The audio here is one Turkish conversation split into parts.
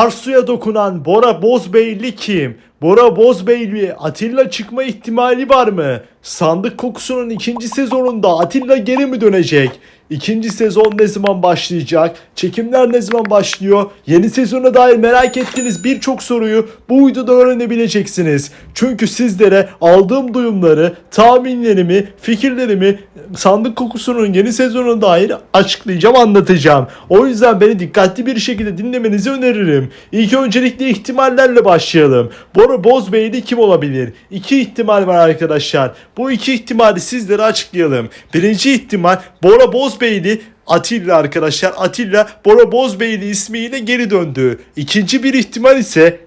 Arsu'ya dokunan Bora Bozbeyli kim? Bora Bozbeyli Atilla çıkma ihtimali var mı? Sandık kokusunun ikinci sezonunda Atilla geri mi dönecek? İkinci sezon ne zaman başlayacak? Çekimler ne zaman başlıyor? Yeni sezona dair merak ettiğiniz birçok soruyu bu videoda öğrenebileceksiniz. Çünkü sizlere aldığım duyumları, tahminlerimi, fikirlerimi sandık kokusunun yeni sezonuna dair açıklayacağım, anlatacağım. O yüzden beni dikkatli bir şekilde dinlemenizi öneririm. İlk öncelikle ihtimallerle başlayalım. Bora Bozbeyli kim olabilir? İki ihtimal var arkadaşlar. Bu iki ihtimali sizlere açıklayalım. Birinci ihtimal Bora Bozbeyli Atilla arkadaşlar. Atilla Bora Bozbeyli ismiyle geri döndü. İkinci bir ihtimal ise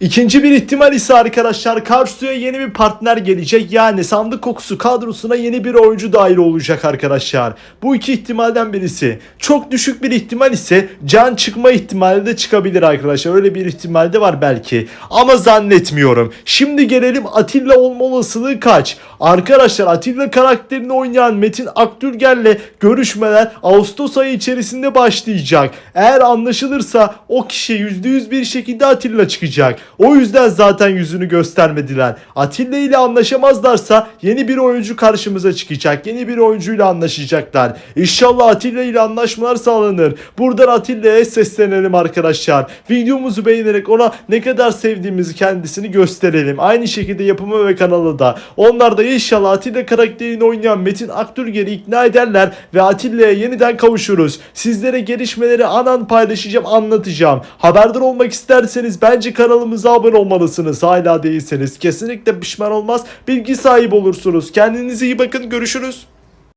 İkinci bir ihtimal ise arkadaşlar Karsu'ya yeni bir partner gelecek. Yani sandık kokusu kadrosuna yeni bir oyuncu dahil olacak arkadaşlar. Bu iki ihtimalden birisi. Çok düşük bir ihtimal ise can çıkma ihtimali de çıkabilir arkadaşlar. Öyle bir ihtimal de var belki. Ama zannetmiyorum. Şimdi gelelim Atilla olma olasılığı kaç? Arkadaşlar Atilla karakterini oynayan Metin Akdülger'le görüşmeler Ağustos ayı içerisinde başlayacak. Eğer anlaşılırsa o kişi %100 bir şekilde Atilla çıkacak. O yüzden zaten yüzünü göstermediler. Atilla ile anlaşamazlarsa yeni bir oyuncu karşımıza çıkacak. Yeni bir oyuncuyla anlaşacaklar. İnşallah Atilla ile anlaşmalar sağlanır. Buradan Atilla'ya seslenelim arkadaşlar. Videomuzu beğenerek ona ne kadar sevdiğimizi kendisini gösterelim. Aynı şekilde yapımı ve kanalı da. Onlar da inşallah Atilla karakterini oynayan Metin Akdülger'i ikna ederler ve Atilla'ya yeniden kavuşuruz. Sizlere gelişmeleri anan paylaşacağım, anlatacağım. Haberdar olmak isterseniz bence kanalımıza abone olmalısınız. Hala değilseniz kesinlikle pişman olmaz. Bilgi sahibi olursunuz. Kendinize iyi bakın. Görüşürüz.